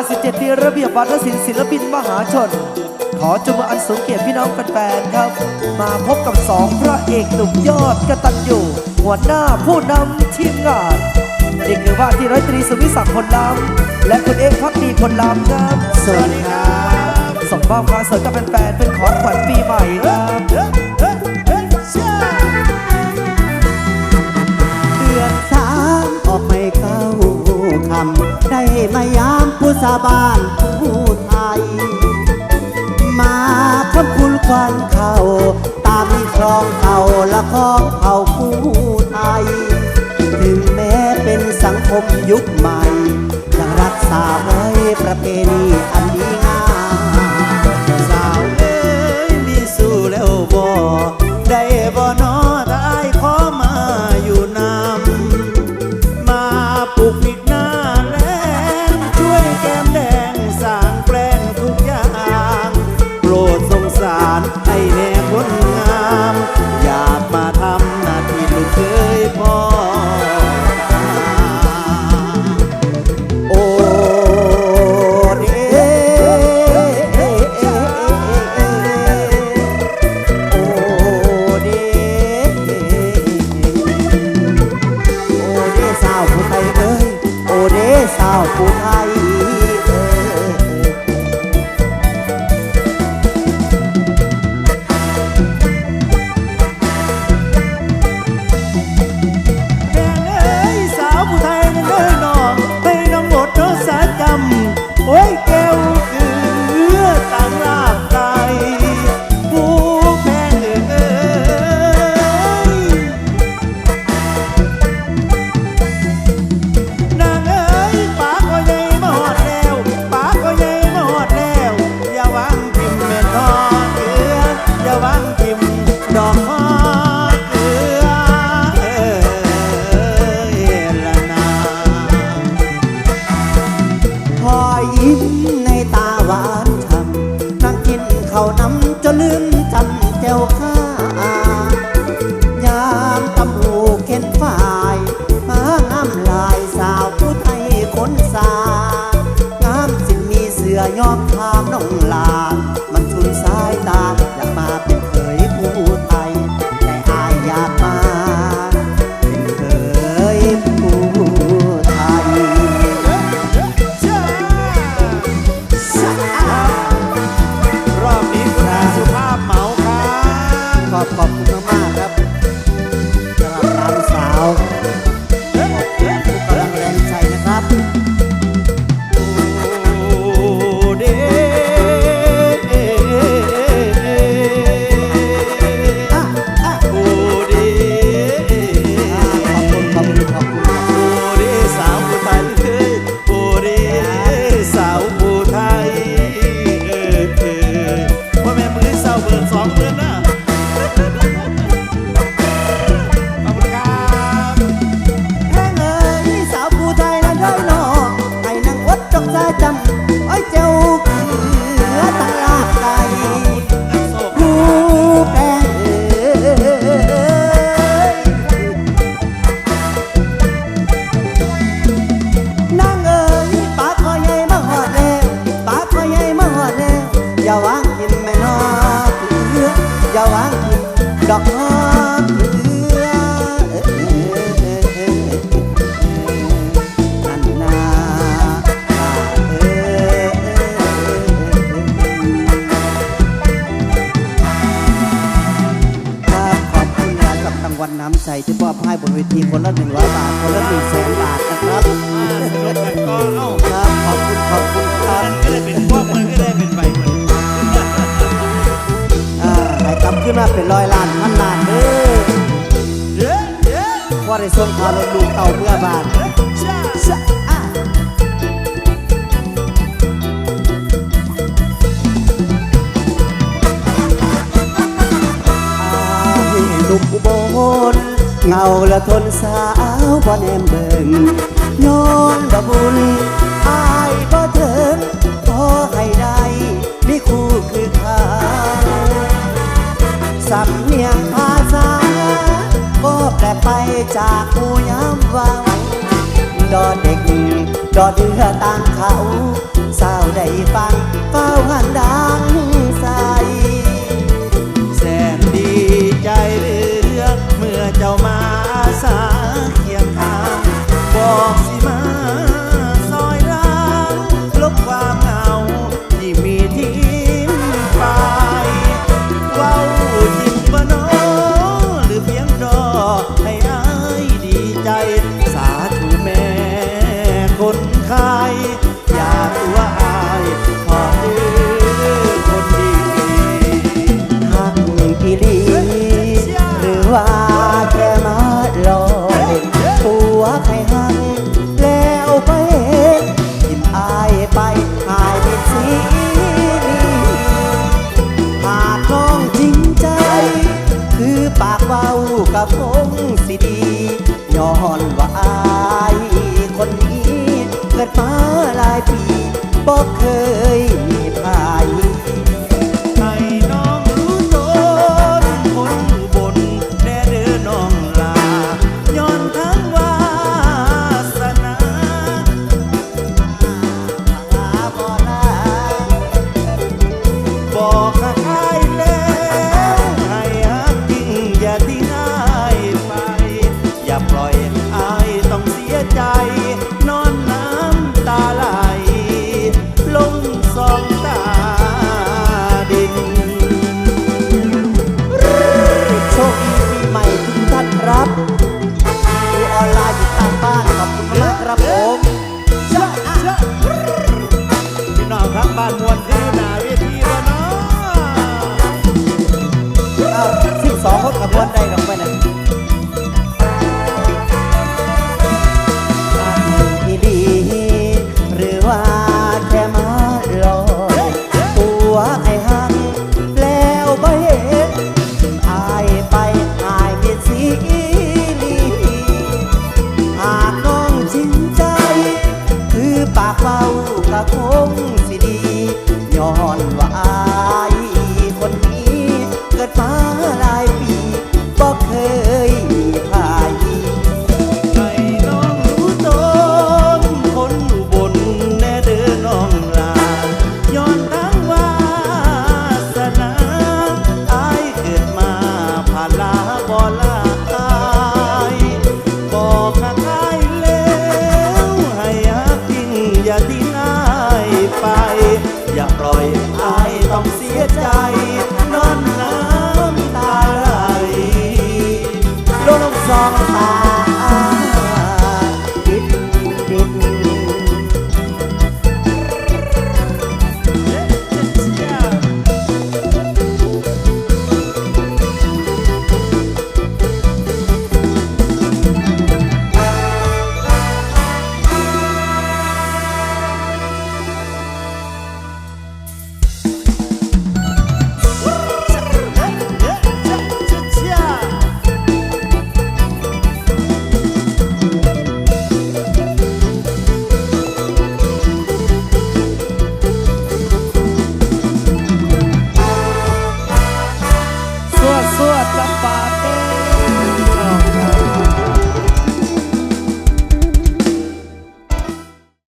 57ปีระเบียบวัฒนศิลป์ศิลปินมหาชน ขอจงมืออันสูงเกียรติพี่น้องแฟนๆครับ มาพบกับสองพระเอกหนุ่มยอดกระตัญญูหัวหน้าผู้นำทีมงานนี่คือว่าที่ร้อยตรีสุวิศักดิ์พลลำและคุณเอกพักดีพลลำครับสวัสดีครับส่งมอบความสวยกับแฟนๆเป็นของขวัญปีใหม่ครับเดือนสามออกไม่เข้าคำได้มายา ผู้สาบานผู้ไทย มาคำคุณควันเขาตามคลองเขาและของเผ่าผู้ไทย ถึงแม้เป็นสังคมยุคใหม่ยังรักษาไว้ประเพณีอันดี สารให้แน่ อย่าวางกินดอกฮอเกลือนันนาเอ้ยครับขอบคุณนะครับกับรางวัลน้ำใจที่มอบให้บนเวทีคนละหนึ่งร้อยบาท คนละหนึ่งแสนบาทนะครับสนุกกันก่อนเอ้าครับขอบคุณขอบคุณครับ มันก็เลยเป็นพวกมันก็เลยเป็นใบมันอ่า ให้กลับขึ้นมาเป็นร้อยล้านพันล้านเด้อเย้เย้พอได้ส่งขอรถลูกเต่าเพื่อบาทจ้าชะอะอายลูกอุบลเงาละทนสาวบ่แนมเบิ่งย้อนบ่บุญอายบ่เถิงพอให้ได้มีคู่คือ สำเนียงภาษา ก็แปลไปจากหมูย้ำว่าดอดเด็ก ดอดเรือต่างเขาสาวได้ฟังเฝ้าหันดา บอกเคยมี